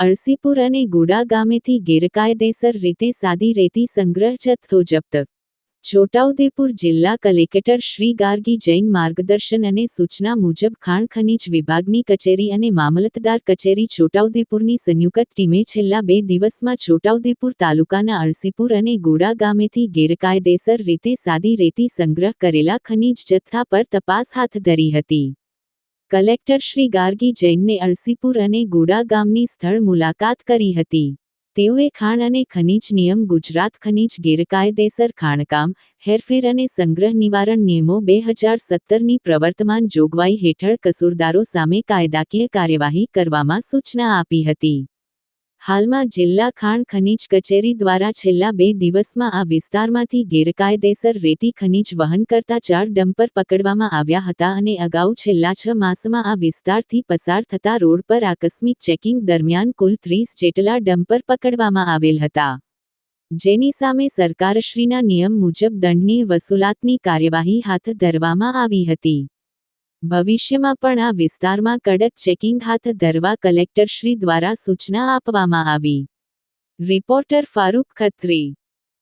અળસીપુર અને ગોડા ગામેથી ગેરકાયદેસર રીતે સાદી રેતી સંગ્રહ જથ્થો જપ્ત. છોટાઉદેપુર જિલ્લા કલેક્ટર શ્રી ગાર્ગી જૈન માર્ગદર્શન અને સૂચના મુજબ ખાણ ખનીજ વિભાગની કચેરી અને મામલતદાર કચેરી છોટાઉદેપુરની સંયુક્ત ટીમે છેલ્લા બે દિવસમાં છોટાઉદેપુર તાલુકાના અળસીપુર અને ગોડા ગામેથી ગેરકાયદેસર રીતે સાદી રેતી સંગ્રહ કરેલા ખનીજ જથ્થા પર તપાસ હાથ ધરી હતી. કલેક્ટર શ્રી ગાર્ગી જૈનને અળસીપુર અને ગોડા ગામની સ્થળ મુલાકાત કરી હતી. તેઓએ ખાણ અને ખનીજ નિયમ, ગુજરાત ખનીજ ગેરકાયદેસર ખાણકામ, હેરફેર અને સંગ્રહ નિવારણ નિયમો બે હજાર સત્તરની પ્રવર્તમાન જોગવાઈ હેઠળ કસૂરદારો સામે કાયદાકીય કાર્યવાહી કરવામાં સૂચના આપી હતી. હાલમાં જિલ્લા ખાણ ખનીજ કચેરી દ્વારા છેલ્લા બે દિવસમાં આ વિસ્તારમાંથી ગેરકાયદેસર રેતી ખનીજ વહન કરતા ચાર ડમ્પર પકડવામાં આવ્યા હતા અને અગાઉ છેલ્લા છ માસમાં આ વિસ્તારથી પસાર થતા રોડ પર આકસ્મિક ચેકિંગ દરમિયાન કુલ ત્રીસ જેટલા ડમ્પર પકડવામાં આવેલ હતા. જેની સામે સરકારશ્રીના નિયમ મુજબ દંડની વસૂલાતની કાર્યવાહી હાથ ધરવામાં આવી હતી. ભવિષ્યમાં પણ આ વિસ્તારમાં કડક ચેકિંગ હાથ ધરવા કલેક્ટરશ્રી દ્વારા સૂચના આપવામાં આવી. રિપોર્ટર ફારૂક ખત્રી